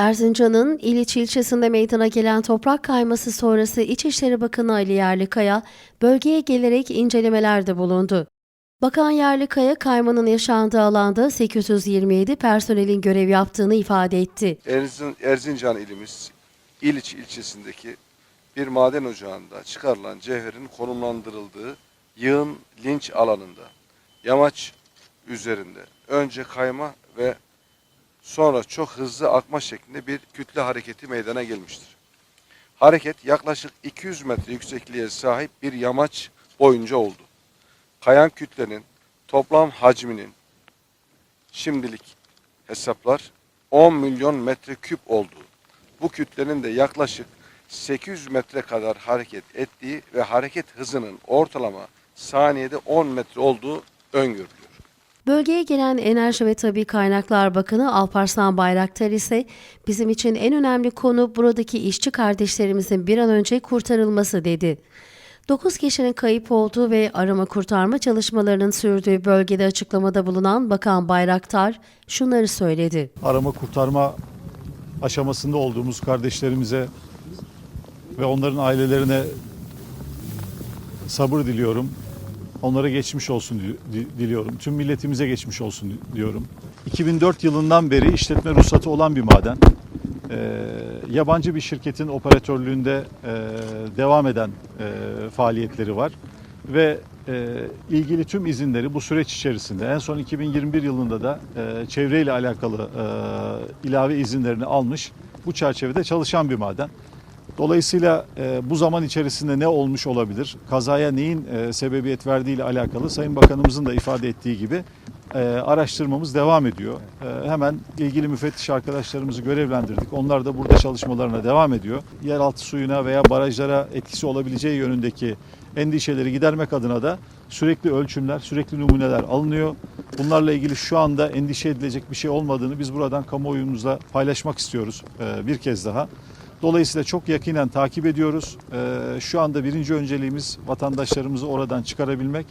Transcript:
Erzincan'ın İliç ilçesinde meydana gelen toprak kayması sonrası İçişleri Bakanı Ali Yerlikaya bölgeye gelerek incelemelerde bulundu. Bakan Yerlikaya kaymanın yaşandığı alanda 827 personelin görev yaptığını ifade etti. Erzin, Erzincan ilimiz İliç ilçesindeki bir maden ocağında çıkarılan cevherin konumlandırıldığı yığın linç alanında yamaç üzerinde önce kayma ve sonra çok hızlı akma şeklinde bir kütle hareketi meydana gelmiştir. Hareket yaklaşık 200 metre yüksekliğe sahip bir yamaç boyunca oldu. Kayan kütlenin toplam hacminin şimdilik hesaplar 10 milyon metreküp olduğu, bu kütlenin de yaklaşık 800 metre kadar hareket ettiği ve hareket hızının ortalama saniyede 10 metre olduğu öngörülüyor. Bölgeye gelen Enerji ve Tabi Kaynaklar Bakanı Alparslan Bayraktar ise bizim için en önemli konu buradaki işçi kardeşlerimizin bir an önce kurtarılması dedi. 9 kişinin kayıp olduğu ve arama kurtarma çalışmalarının sürdüğü bölgede açıklamada bulunan Bakan Bayraktar şunları söyledi. arama kurtarma aşamasında olduğumuz kardeşlerimize ve onların ailelerine sabır diliyorum. Onlara geçmiş olsun di- di- diliyorum. Tüm milletimize geçmiş olsun di- diyorum. 2004 yılından beri işletme ruhsatı olan bir maden. Ee, yabancı bir şirketin operatörlüğünde e, devam eden e, faaliyetleri var ve e, ilgili tüm izinleri bu süreç içerisinde en son 2021 yılında da e, çevreyle alakalı e, ilave izinlerini almış. Bu çerçevede çalışan bir maden. Dolayısıyla e, bu zaman içerisinde ne olmuş olabilir? Kazaya neyin e, sebebiyet verdiği ile alakalı Sayın Bakanımızın da ifade ettiği gibi e, araştırmamız devam ediyor. E, hemen ilgili müfettiş arkadaşlarımızı görevlendirdik. Onlar da burada çalışmalarına devam ediyor. Yeraltı suyuna veya barajlara etkisi olabileceği yönündeki endişeleri gidermek adına da sürekli ölçümler, sürekli numuneler alınıyor. Bunlarla ilgili şu anda endişe edilecek bir şey olmadığını biz buradan kamuoyumuzla paylaşmak istiyoruz e, bir kez daha. Dolayısıyla çok yakinen takip ediyoruz. Ee, Şu anda birinci önceliğimiz vatandaşlarımızı oradan çıkarabilmek.